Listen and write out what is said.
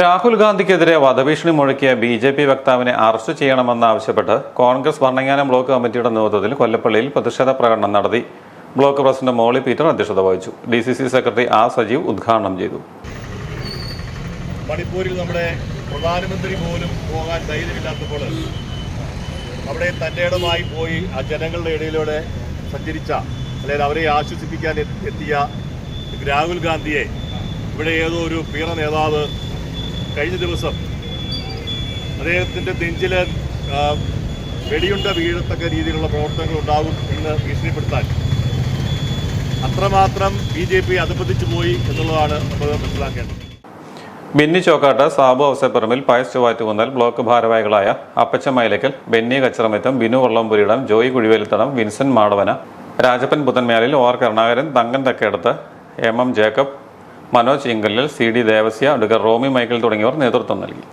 രാഹുൽ ഗാന്ധിക്കെതിരെ വധഭീഷണി മുഴക്കിയ ബി ജെ പി വക്താവിനെ അറസ്റ്റ് ചെയ്യണമെന്നാവശ്യപ്പെട്ട് കോൺഗ്രസ് ഭരണങ്ങാനം ബ്ലോക്ക് കമ്മിറ്റിയുടെ നേതൃത്വത്തിൽ കൊല്ലപ്പള്ളിയിൽ പ്രതിഷേധ പ്രകടനം നടത്തി. ബ്ലോക്ക് പ്രസിഡന്റ് മോളി പീറ്റർ അധ്യക്ഷത വഹിച്ചു. D C C secretary R Sajeev ഉദ്ഘാടനം ചെയ്തു. മണിപ്പൂരിൽ നമ്മുടെ പ്രധാനമന്ത്രി പോലും പോകാൻ ധൈര്യമില്ലാത്തപ്പോൾ അവിടെ തന്റെ ഇടമായി പോയി ആ ജനങ്ങളുടെ ഇടയിലൂടെ സഞ്ചരിച്ച അല്ലെങ്കിൽ അവരെ ആശ്വസിപ്പിക്കാൻ എത്തിയ രാഹുൽ ഗാന്ധിയെ ഇവിടെ ഏതോ ഒരു പീറ നേതാവ് കഴിഞ്ഞ ദിവസം അദ്ദേഹത്തിന്റെ നെഞ്ചിൽ വെടിയുണ്ട വീഴത്തക്ക രീതിയിലുള്ള പ്രവർത്തനങ്ങൾ ഉണ്ടാകും എന്ന് ഭീഷണിപ്പെടുത്താൻ. അത്രമാത്രം ബി ജെ പി അധപതിച്ചു പോയി എന്നുള്ളതാണ് നമ്മൾ മനസ്സിലാക്കേണ്ടത്. Benny Chokkattu Sabu Ouseparambil Pius Chovvattukunnel block ഭാരവാഹികളായ Appacha Mylakkal Benny Kacharamattam Binu Vallampuriyidam Joy Kuzhivelithadam Vincent Madavana Rajappan Puthenmelil R Karunakaran Thankan Thekkedathu M M Jacob Manoj Ingalil C D Devasya Adukkar Romy Michael തുടങ്ങിയവർ നേതൃത്വം നൽകി.